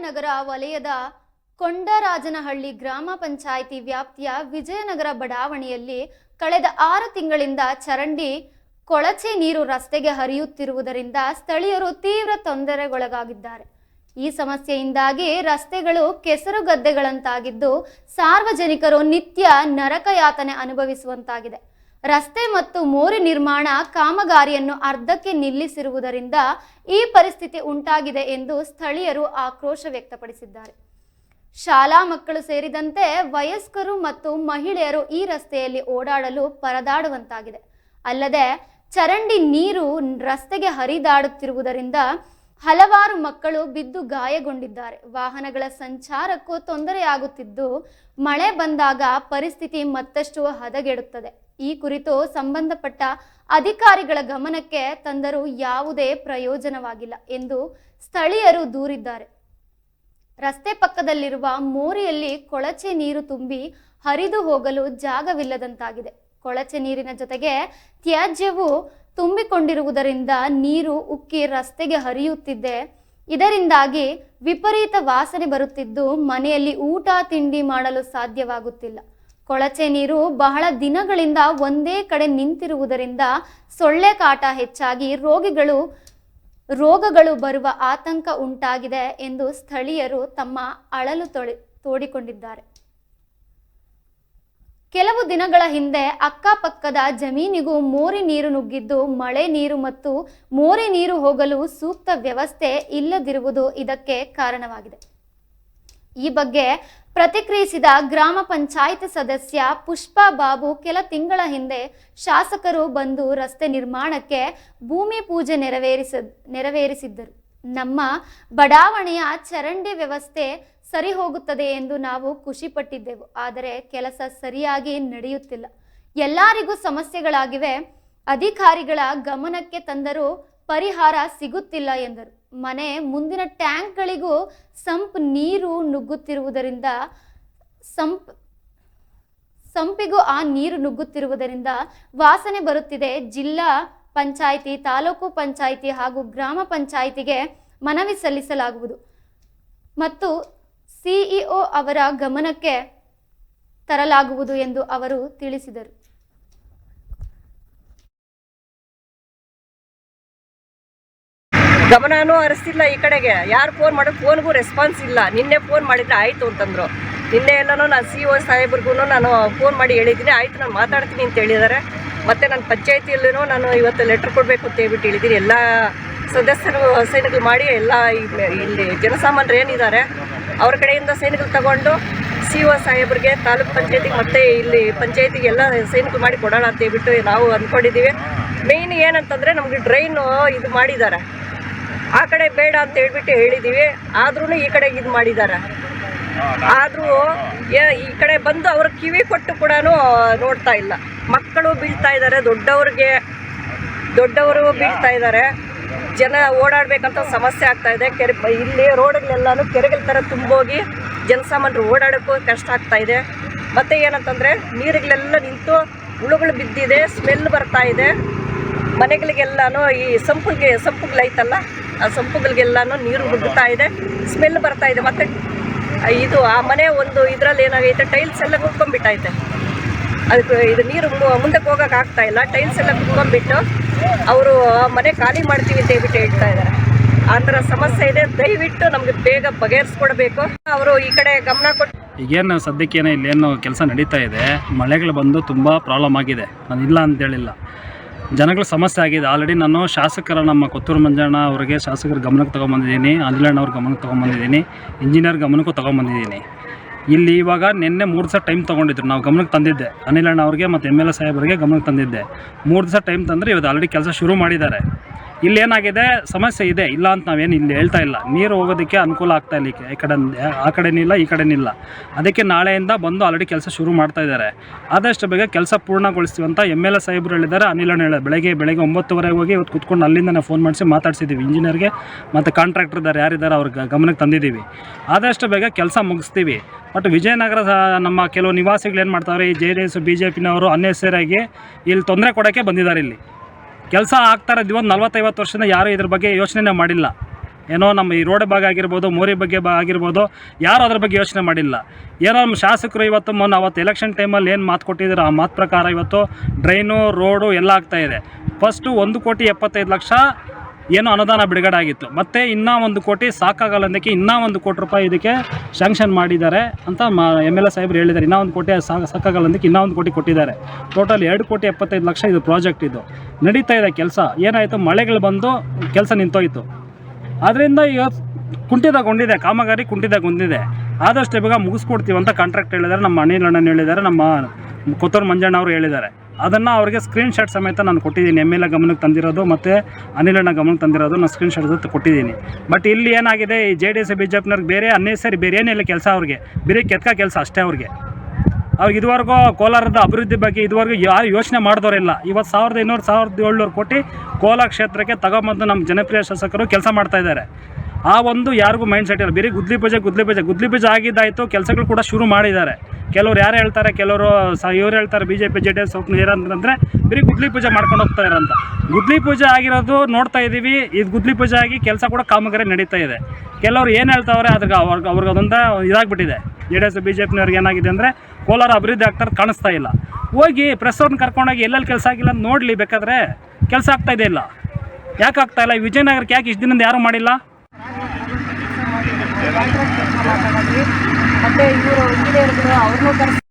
ನಗರ ವಲಯದ ಕೊಂಡರಾಜನಹಳ್ಳಿ ಗ್ರಾಮ ಪಂಚಾಯಿತಿ ವ್ಯಾಪ್ತಿಯ ವಿಜಯನಗರ ಬಡಾವಣೆಯಲ್ಲಿ ಕಳೆದ ಆರು ತಿಂಗಳಿಂದ ಚರಂಡಿ ಕೊಳಚೆ ನೀರು ರಸ್ತೆಗೆ ಹರಿಯುತ್ತಿರುವುದರಿಂದ ಸ್ಥಳೀಯರು ತೀವ್ರ ತೊಂದರೆಗೊಳಗಾಗಿದ್ದಾರೆ. ಈ ಸಮಸ್ಯೆಯಿಂದಾಗಿ ರಸ್ತೆಗಳು ಕೆಸರು ಗದ್ದೆಗಳಂತಾಗಿದ್ದು ಸಾರ್ವಜನಿಕರು ನಿತ್ಯ ನರಕಯಾತನೆ ಅನುಭವಿಸುವಂತಾಗಿದೆ. ರಸ್ತೆ ಮತ್ತು ಮೋರಿ ನಿರ್ಮಾಣ ಕಾಮಗಾರಿಯನ್ನು ಅರ್ಧಕ್ಕೆ ನಿಲ್ಲಿಸಿರುವುದರಿಂದ ಈ ಪರಿಸ್ಥಿತಿ ಉಂಟಾಗಿದೆ ಎಂದು ಸ್ಥಳೀಯರು ಆಕ್ರೋಶ ವ್ಯಕ್ತಪಡಿಸಿದ್ದಾರೆ. ಶಾಲಾ ಮಕ್ಕಳು ಸೇರಿದಂತೆ ವಯಸ್ಕರು ಮತ್ತು ಮಹಿಳೆಯರು ಈ ರಸ್ತೆಯಲ್ಲಿ ಓಡಾಡಲು ಪರದಾಡುವಂತಾಗಿದೆ. ಅಲ್ಲದೆ ಚರಂಡಿ ನೀರು ರಸ್ತೆಗೆ ಹರಿದಾಡುತ್ತಿರುವುದರಿಂದ ಹಲವಾರು ಮಕ್ಕಳು ಬಿದ್ದು ಗಾಯಗೊಂಡಿದ್ದಾರೆ. ವಾಹನಗಳ ಸಂಚಾರಕ್ಕೂ ತೊಂದರೆಯಾಗುತ್ತಿದ್ದು, ಮಳೆ ಬಂದಾಗ ಪರಿಸ್ಥಿತಿ ಮತ್ತಷ್ಟು ಹದಗೆಡುತ್ತದೆ. ಈ ಕುರಿತು ಸಂಬಂಧಪಟ್ಟ ಅಧಿಕಾರಿಗಳ ಗಮನಕ್ಕೆ ತಂದರೂ ಯಾವುದೇ ಪ್ರಯೋಜನವಾಗಿಲ್ಲ ಎಂದು ಸ್ಥಳೀಯರು ದೂರಿದ್ದಾರೆ. ರಸ್ತೆ ಪಕ್ಕದಲ್ಲಿರುವ ಮೋರಿಯಲ್ಲಿ ಕೊಳಚೆ ನೀರು ತುಂಬಿ ಹರಿದು ಹೋಗಲು ಜಾಗವಿಲ್ಲದಂತಾಗಿದೆ. ಕೊಳಚೆ ನೀರಿನ ಜೊತೆಗೆ ತ್ಯಾಜ್ಯವು ತುಂಬಿಕೊಂಡಿರುವುದರಿಂದ ನೀರು ಉಕ್ಕಿ ರಸ್ತೆಗೆ ಹರಿಯುತ್ತಿದೆ. ಇದರಿಂದಾಗಿ ವಿಪರೀತ ವಾಸನೆ ಬರುತ್ತಿದ್ದು ಮನೆಯಲ್ಲಿ ಊಟ ತಿಂಡಿ ಮಾಡಲು ಸಾಧ್ಯವಾಗುತ್ತಿಲ್ಲ. ಕೊಳಚೆ ನೀರು ಬಹಳ ದಿನಗಳಿಂದ ಒಂದೇ ಕಡೆ ನಿಂತಿರುವುದರಿಂದ ಸೊಳ್ಳೆ ಕಾಟ ಹೆಚ್ಚಾಗಿ ರೋಗಿಗಳು, ರೋಗಗಳು ಬರುವ ಆತಂಕ ಉಂಟಾಗಿದೆ ಎಂದು ಸ್ಥಳೀಯರು ತಮ್ಮ ಅಳಲು ತೋಡಿಕೊಂಡಿದ್ದಾರೆ. ಕೆಲವು ದಿನಗಳ ಹಿಂದೆ ಅಕ್ಕಪಕ್ಕದ ಜಮೀನಿಗೂ ಮೋರಿ ನೀರು ನುಗ್ಗಿದ್ದು ಮಳೆ ನೀರು ಮತ್ತು ಮೋರಿ ನೀರು ಹೋಗಲು ಸೂಕ್ತ ವ್ಯವಸ್ಥೆ ಇಲ್ಲದಿರುವುದು ಇದಕ್ಕೆ ಕಾರಣವಾಗಿದೆ. ಈ ಬಗ್ಗೆ ಪ್ರತಿಕ್ರಿಯಿಸಿದ ಗ್ರಾಮ ಪಂಚಾಯತ್ ಸದಸ್ಯ ಪುಷ್ಪಾ ಬಾಬು ಕೆಲ ತಿಂಗಳ ಹಿಂದೆ ಶಾಸಕರು ಬಂದು ರಸ್ತೆ ನಿರ್ಮಾಣಕ್ಕೆ ಭೂಮಿ ಪೂಜೆ ನೆರವೇರಿಸ, ನೆರವೇರಿಸಿದ್ದರು. ನಮ್ಮ ಬಡಾವಣೆಯ ಚರಂಡಿ ವ್ಯವಸ್ಥೆ ಸರಿ ಹೋಗುತ್ತದೆ ಎಂದು ನಾವು ಖುಷಿಪಟ್ಟಿದ್ದೆವು. ಆದರೆ ಕೆಲಸ ಸರಿಯಾಗಿ ನಡೆಯುತ್ತಿಲ್ಲ. ಎಲ್ಲರಿಗೂ ಸಮಸ್ಯೆಗಳಾಗಿವೆ. ಅಧಿಕಾರಿಗಳ ಗಮನಕ್ಕೆ ತಂದರೂ ಪರಿಹಾರ ಸಿಗುತ್ತಿಲ್ಲ ಎಂದರು. ಮನೆ ಮುಂದಿನ ಟ್ಯಾಂಕ್ಗಳಿಗೂ ಸಂಪ್ ನೀರು ನುಗ್ಗುತ್ತಿರುವುದರಿಂದ ಸಂಪ್, ಸಂಪಿಗೂ ಆ ನೀರು ನುಗ್ಗುತ್ತಿರುವುದರಿಂದ ವಾಸನೆ ಬರುತ್ತಿದೆ. ಜಿಲ್ಲಾ ಪಂಚಾಯಿತಿ, ತಾಲೂಕು ಪಂಚಾಯಿತಿ ಹಾಗೂ ಗ್ರಾಮ ಪಂಚಾಯಿತಿಗೆ ಮನವಿ ಸಲ್ಲಿಸಲಾಗುವುದು. ಮತ್ತು ಸಿಇಒ ಅವರ ಗಮನಕ್ಕೆ ತರಲಾಗುವುದು ಎಂದು ಅವರು ತಿಳಿಸಿದರು. ಗಮನನೂ ಹರಿಸ್ತಿಲ್ಲ ಈ ಕಡೆಗೆ. ಯಾರು ಫೋನ್ ಮಾಡೋದು ಫೋನ್ಗೂ ರೆಸ್ಪಾನ್ಸ್ ಇಲ್ಲ. ನಿನ್ನೆ ಫೋನ್ ಮಾಡಿದ್ರೆ ಆಯ್ತು ಅಂತಂದ್ರು. ನಿನ್ನೆ ಎಲ್ಲನೂ ನಾನು ಸಿ ಒ ಸಾಹೇಬ್ರಿಗೂ ನಾನು ಫೋನ್ ಮಾಡಿ ಹೇಳಿದ್ದೀನಿ. ಆಯ್ತು, ನಾನು ಮಾತಾಡ್ತೀನಿ ಅಂತ ಹೇಳಿದ್ದಾರೆ ಮತ್ತು ನನ್ನ ಪಂಚಾಯತಿಯಲ್ಲೂ ನಾನು ಇವತ್ತು ಲೆಟ್ರ್ ಕೊಡಬೇಕು ಅಂತ ಹೇಳ್ಬಿಟ್ಟು ಹೇಳಿದ್ದೀನಿ. ಎಲ್ಲ ಸದಸ್ಯರು ಸೈನಿಕರು ಮಾಡಿ, ಎಲ್ಲ ಇಲ್ಲಿ ಜನಸಾಮಾನ್ಯರು ಏನಿದ್ದಾರೆ ಅವ್ರ ಕಡೆಯಿಂದ ಸೈನಿಕರು ತಗೊಂಡು ಸಿ ಒ ಸಾಹೇಬ್ರಿಗೆ ತಾಲೂಕ್ ಪಂಚಾಯತಿಗೆ ಮತ್ತೆ ಇಲ್ಲಿ ಪಂಚಾಯತಿಗೆ ಎಲ್ಲ ಸೈನಿಕರು ಮಾಡಿ ಕೊಡೋಣ ಅಂತ ಹೇಳ್ಬಿಟ್ಟು ನಾವು ಅಂದ್ಕೊಂಡಿದ್ದೀವಿ ಮೇಯ್ನ್ ಏನಂತಂದರೆ ನಮಗೆ ಡ್ರೈನು ಇದು ಮಾಡಿದ್ದಾರೆ. ಆ ಕಡೆ ಬೇಡ ಅಂತ ಹೇಳ್ಬಿಟ್ಟು ಹೇಳಿದ್ದೀವಿ. ಆದ್ರೂ ಈ ಕಡೆ ಇದು ಮಾಡಿದ್ದಾರೆ. ಆದರೂ ಈ ಕಡೆ ಬಂದು ಅವ್ರ ಕಿವಿ ಕೊಟ್ಟು ಕೂಡ ನೋಡ್ತಾ ಇಲ್ಲ. ಮಕ್ಕಳು ಬೀಳ್ತಾ ಇದ್ದಾರೆ, ದೊಡ್ಡವ್ರಿಗೆ, ದೊಡ್ಡವರು ಬೀಳ್ತಾ ಇದ್ದಾರೆ. ಜನ ಓಡಾಡಬೇಕಂತ ಸಮಸ್ಯೆ ಆಗ್ತಾ ಇದೆ. ಕೆರೆ, ಇಲ್ಲಿ ರೋಡ್ಗಳೆಲ್ಲನೂ ಕೆರೆಗಳ ಥರ ತುಂಬೋಗಿ ಜನಸಾಮಾನ್ಯರು ಓಡಾಡೋಕ್ಕೂ ಕಷ್ಟ ಆಗ್ತಾ ಇದೆ. ಮತ್ತು ಏನಂತಂದರೆ ನೀರುಗಳೆಲ್ಲ ನಿಂತು ಹುಳುಗಳು ಬಿದ್ದಿದೆ, ಸ್ಮೆಲ್ ಬರ್ತಾ ಇದೆ. ಮನೆಗಳಿಗೆಲ್ಲಾನು ಈ ಸಂಪುಗೆ ಸಂಪುಗಳೈತಲ್ಲ ಆ ಸಂಪುಗಳಿಗೆಲ್ಲಾನು ನೀರು ನುಗ್ಗುತ್ತಾ ಇದೆ, ಸ್ಮೆಲ್ ಬರ್ತಾ ಇದೆ. ಮತ್ತು ಇದು ಆ ಮನೆ ಒಂದು ಇದರಲ್ಲಿ ಏನಾಗೈತೆ, ಟೈಲ್ಸ್ ಎಲ್ಲ ಕುಟ್ಕೊಂಡ್ಬಿಟ್ಟೈತೆ ಅದಕ್ಕೆ ಇದು ನೀರು ಮುಂದಕ್ಕೆ ಹೋಗೋಕೆ ಆಗ್ತಾ ಇಲ್ಲ. ಟೈಲ್ಸ್ ಎಲ್ಲ ಕುತ್ಕೊಂಡ್ಬಿಟ್ಟು ಅವರು ಮನೆ ಖಾಲಿ ಮಾಡ್ತೀವಿ ಅಂತ ಹೇಳ್ಬಿಟ್ಟು ಹೇಳ್ತಾ ಇದ್ದಾರೆ. ಆ ಥರ ಸಮಸ್ಯೆ ಇದೆ. ದಯವಿಟ್ಟು ನಮಗೆ ಬೇಗ ಬಗೆಹರಿಸ್ಕೊಡ್ಬೇಕು. ಅವರು ಈ ಕಡೆ ಗಮನ ಕೊಟ್ಟು ಈಗೇನು ಸದ್ಯಕ್ಕೇನೋ ಇಲ್ಲೇನು ಕೆಲಸ ನಡೀತಾ ಇದೆ. ಮಳೆಗಳು ಬಂದು ತುಂಬ ಪ್ರಾಬ್ಲಮ್ ಆಗಿದೆ. ನಾನು ಇಲ್ಲ ಅಂತ ಹೇಳಿಲ್ಲ. ಜನಗಳ ಸಮಸ್ಯೆ ಆಗಿದೆ. ಆಲ್ರೆಡಿ ನಾನು ಶಾಸಕರ ನಮ್ಮ ಕೊತ್ತೂರು ಮಂಜಣ್ಣ ಅವರಿಗೆ ಶಾಸಕರ ಗಮನಕ್ಕೆ ತೊಗೊಂಬಂದಿದ್ದೀನಿ. ಅನಿಲಣ್ಣವ್ರ ಗಮನಕ್ಕೆ ತೊಗೊಂಬಂದಿದ್ದೀನಿ. ಇಂಜಿನಿಯರ್ ಗಮನಕ್ಕೂ ತೊಗೊಂಬಂದಿದ್ದೀನಿ. ಇಲ್ಲಿ ಇವಾಗ ನಿನ್ನೆ ಮೂರು ದಿವಸ ಟೈಮ್ ತೊಗೊಂಡಿದ್ರು. ನಾವು ಗಮನಕ್ಕೆ ತಂದಿದ್ದೆ. ಅನಿಲಣ್ಣ ಅವ್ರಿಗೆ ಮತ್ತು ಎಂ ಎಲ್ ಎ ಸಾಹೇಬರಿಗೆ ಗಮನಕ್ಕೆ ತಂದಿದ್ದೆ. ಮೂರು ದಿವಸ ಟೈಮ್ ತಂದರೆ ಇವತ್ತು ಆಲ್ರೆಡಿ ಕೆಲಸ ಶುರು ಮಾಡಿದ್ದಾರೆ. ಇಲ್ಲಿ ಏನಾಗಿದೆ ಸಮಸ್ಯೆ ಇದೆ. ಇಲ್ಲ ಅಂತ ನಾವೇನು ಇಲ್ಲಿ ಹೇಳ್ತಾ ಇಲ್ಲ. ನೀರು ಹೋಗೋದಕ್ಕೆ ಅನುಕೂಲ ಆಗ್ತಾ ಇಲ್ಲ ಈ ಕಡೆ ಆ ಕಡೆನಿಲ್ಲ ಈ ಕಡೆನಿಲ್ಲ ಅದಕ್ಕೆ ನಾಳೆಯಿಂದ ಬಂದು ಆಲ್ರೆಡಿ ಕೆಲಸ ಶುರು ಮಾಡ್ತಾ ಇದ್ದಾರೆ. ಆದಷ್ಟು ಬೇಗ ಕೆಲಸ ಪೂರ್ಣಗೊಳಿಸ್ತೀವಿ ಅಂತ ಎಂ ಎಲ್ ಎ ಸಾಹೇಬರು ಹೇಳಿದ್ದಾರೆ. ಅನಿಲಣ್ಣ ಹೇಳಿದ್ದಾರೆ. ಬೆಳಗ್ಗೆ ಬೆಳಗ್ಗೆ ಒಂಬತ್ತುವರೆಗೆ ಹೋಗಿ ಇವತ್ತು ಕುತ್ಕೊಂಡು ಅಲ್ಲಿಂದನೇ ಫೋನ್ ಮಾಡಿಸಿ ಮಾತಾಡ್ಸಿದ್ದೀವಿ. ಇಂಜಿನಿಯರ್ಗೆ ಮತ್ತು ಕಾಂಟ್ರಾಕ್ಟರ್ ಇದ್ದಾರೆ, ಯಾರಿದ್ದಾರೆ ಅವ್ರ ಗಮನಕ್ಕೆ ತಂದಿದ್ದೀವಿ. ಆದಷ್ಟು ಬೇಗ ಕೆಲಸ ಮುಗಿಸ್ತೀವಿ. ಬಟ್ ವಿಜಯನಗರ ನಮ್ಮ ಕೆಲವು ನಿವಾಸಿಗಳು ಏನು ಮಾಡ್ತಾವ್ರೆ ಈ J D S, B J ಪಿನವರು ಅನ್ನೆಸರಿಯಾಗಿ ಇಲ್ಲಿ ತೊಂದರೆ ಕೊಡೋಕ್ಕೆ ಬಂದಿದ್ದಾರೆ ಇಲ್ಲಿ. ಕೆಲಸ ಆಗ್ತಾ ಇರೋದು ಒಂದು ನಲ್ವತ್ತೈವತ್ತು ವರ್ಷದಿಂದ ಯಾರೂ ಇದ್ರ ಬಗ್ಗೆ ಯೋಚನೆ ಮಾಡಿಲ್ಲ. ಏನೋ ನಮ್ಮ ಈ ರೋಡ್ ಭಾಗ ಆಗಿರ್ಬೋದು, ಮೋರಿ ಬಗ್ಗೆ ಬಾ ಆಗಿರ್ಬೋದು, ಯಾರು ಅದ್ರ ಬಗ್ಗೆ ಯೋಚನೆ ಮಾಡಿಲ್ಲ. ಏನೋ ನಮ್ಮ ಶಾಸಕರು ಇವತ್ತು ಮೊನ್ನೆ ಅವತ್ತು ಎಲೆಕ್ಷನ್ ಟೈಮಲ್ಲಿ ಏನು ಮಾತು ಕೊಟ್ಟಿದ್ರು, ಆ ಮಾತು ಪ್ರಕಾರ ಇವತ್ತು ಡ್ರೈನು ರೋಡು ಎಲ್ಲ ಆಗ್ತಾ ಇದೆ. ಫಸ್ಟು ಒಂದು ಕೋಟಿ ಎಪ್ಪತ್ತೈದು ಲಕ್ಷ ಏನೋ ಅನುದಾನ ಬಿಡುಗಡೆ ಆಗಿತ್ತು. ಮತ್ತೆ ಇನ್ನೂ ಒಂದು ಕೋಟಿ ಸಾಕಾಗಲ್ಲ ಅಂದಕ್ಕೆ ಇನ್ನೂ ಒಂದು ಕೋಟಿ ರೂಪಾಯಿ ಇದಕ್ಕೆ ಶಾಂಕ್ಷನ್ ಮಾಡಿದ್ದಾರೆ ಅಂತ ಎಂ ಎಲ್ ಎ ಸಾಹೇಬ್ರು ಹೇಳಿದ್ದಾರೆ. ಇನ್ನೂ ಒಂದು ಕೋಟಿ ಸಾಕು ಸಾಕಾಗಲ್ಲ ಅಂದಕ್ಕೆ ಇನ್ನೂ ಒಂದು ಕೋಟಿ ಕೊಟ್ಟಿದ್ದಾರೆ. ಟೋಟಲ್ ಎರಡು ಕೋಟಿ ಎಪ್ಪತ್ತೈದು ಲಕ್ಷ ಇದು ಪ್ರಾಜೆಕ್ಟ್ ಇದು. ನಡೀತಾ ಇದೆ ಕೆಲಸ. ಏನಾಯಿತು? ಮಳೆಗಳು ಬಂದು ಕೆಲಸ ನಿಂತೋಯಿತು. ಆದ್ದರಿಂದ ಈಗ ಕುಂಠಿತಗೊಂಡಿದೆ, ಕಾಮಗಾರಿ ಕುಂಠಿತಗೊಂಡಿದೆ. ಆದಷ್ಟು ಬೇಗ ಮುಗಿಸ್ಕೊಡ್ತೀವಿ ಅಂತ ಕಾಂಟ್ರಾಕ್ಟ್ ಹೇಳಿದ್ದಾರೆ. ನಮ್ಮ ಅನಿಲ್ ಅಣ್ಣನ ಹೇಳಿದ್ದಾರೆ, ನಮ್ಮ ಕೊತ್ತೂರು ಮಂಜಣ್ಣ ಅವರು ಹೇಳಿದ್ದಾರೆ. ಅದನ್ನು ಅವರಿಗೆ ಸ್ಕ್ರೀನ್ ಶಾಟ್ ಸಮೇತ ನಾನು ಕೊಟ್ಟಿದ್ದೀನಿ. ಎಂ ಎಲ್ ಎ ಗಮನಕ್ಕೆ ತಂದಿರೋದು ಮತ್ತು ಅನಿಲ್ ಅಣ್ಣ ಗಮನಕ್ಕೆ ತಂದಿರೋದು ನಾನು ಸ್ಕ್ರೀನ್ ಶಾಟ್ ಕೊಟ್ಟಿದ್ದೀನಿ. ಬಟ್ ಇಲ್ಲಿ ಏನಾಗಿದೆ, ಈ J D S B J ಪಿನವ್ರಿಗೆ ಬೇರೆ, ಅನ್ನೆಸರಿ ಬೇರೆ ಏನಿಲ್ಲ ಕೆಲಸ ಅವ್ರಿಗೆ. ಬೇರೆ ಕೆತ್ಕ ಕೆಲಸ ಅಷ್ಟೇ ಅವ್ರಿಗೆ. ಅವ್ರಿಗೆ ಇದುವರೆಗೂ ಕೋಲಾರದ ಅಭಿವೃದ್ಧಿ ಬಗ್ಗೆ ಇದುವರೆಗೂ ಯಾರು ಯೋಚನೆ ಮಾಡಿದವರಿಲ್ಲ ಇವತ್ತು ಸಾವಿರದ ಇನ್ನೂರು ಸಾವಿರದ ಏಳ್ನೂರು ಕೋಟಿ ಕೋಲಾರ ಕ್ಷೇತ್ರಕ್ಕೆ ತಗೊಂಬಂದು ನಮ್ಮ ಜನಪ್ರಿಯ ಶಾಸಕರು ಕೆಲಸ ಮಾಡ್ತಾ ಇದ್ದಾರೆ. ಆ ಒಂದು ಯಾರಿಗೂ ಮೈಂಡ್ ಸೆಟ್ ಇಲ್ಲ. ಬರೀ ಗುದ್ಲಿ ಪೂಜೆ ಗುದ್ಲಿ ಪೂಜೆ. ಗುದ್ಲಿ ಪೂಜೆ ಆಗಿದ್ದಾಯಿತು, ಕೆಲಸಗಳು ಕೂಡ ಶುರು ಮಾಡಿದ್ದಾರೆ. ಕೆಲವ್ರು ಯಾರು ಹೇಳ್ತಾರೆ, ಕೆಲವರು ಸ, ಇವ್ರು ಹೇಳ್ತಾರೆ B J P J D S ಏನಂತಂದರೆ ಬರೀ ಗುದ್ಲಿ ಪೂಜೆ ಮಾಡ್ಕೊಂಡು ಹೋಗ್ತಾ ಇರೋಂತ ಗುದ್ಲಿ ಪೂಜೆ ಆಗಿರೋದು ನೋಡ್ತಾ ಇದ್ದೀವಿ. ಇದು ಗುದ್ಲಿ ಪೂಜೆ ಆಗಿ ಕೆಲಸ ಕೂಡ ಕಾಮಗಾರಿ ನಡೀತಾ ಇದೆ. ಕೆಲವರು ಏನು ಹೇಳ್ತಾವ್ರೆ ಅದಕ್ಕೆ ಅವ್ರಿಗೆ ಅವ್ರಿಗೆ ಅದೊಂದು ಇದಾಗ್ಬಿಟ್ಟಿದೆ. J D S B J ಪಿನವ್ರಿಗೆ ಏನಾಗಿದೆ ಅಂದರೆ ಕೋಲಾರ ಅಭಿವೃದ್ಧಿ ಆಗ್ತಾರೆ ಕಾಣಿಸ್ತಾ ಇಲ್ಲ. ಹೋಗಿ ಪ್ರೆಸ್ ಅವ್ರನ್ನ ಕರ್ಕೊಂಡೋಗಿ ಎಲ್ಲೆಲ್ಲಿ ಕೆಲಸ ಆಗಿಲ್ಲ ಅಂತ ನೋಡಲಿ, ಬೇಕಾದ್ರೆ ಕೆಲಸ ಆಗ್ತಾ ಇದೆ ಇಲ್ಲ. ಯಾಕೆ ಆಗ್ತಾ ಇಲ್ಲ? ವಿಜಯನಗರಕ್ಕೆ ಯಾಕೆ ಇಷ್ಟು ದಿನದಿಂದ ಯಾರೂ ಮಾಡಿಲ್ಲ? ಮತ್ತೆ ಇವರು ಇಂಜಿನಿಯರ್ಗಳು ಅವ್ರನ್ನೂ ಕರೆಸಿ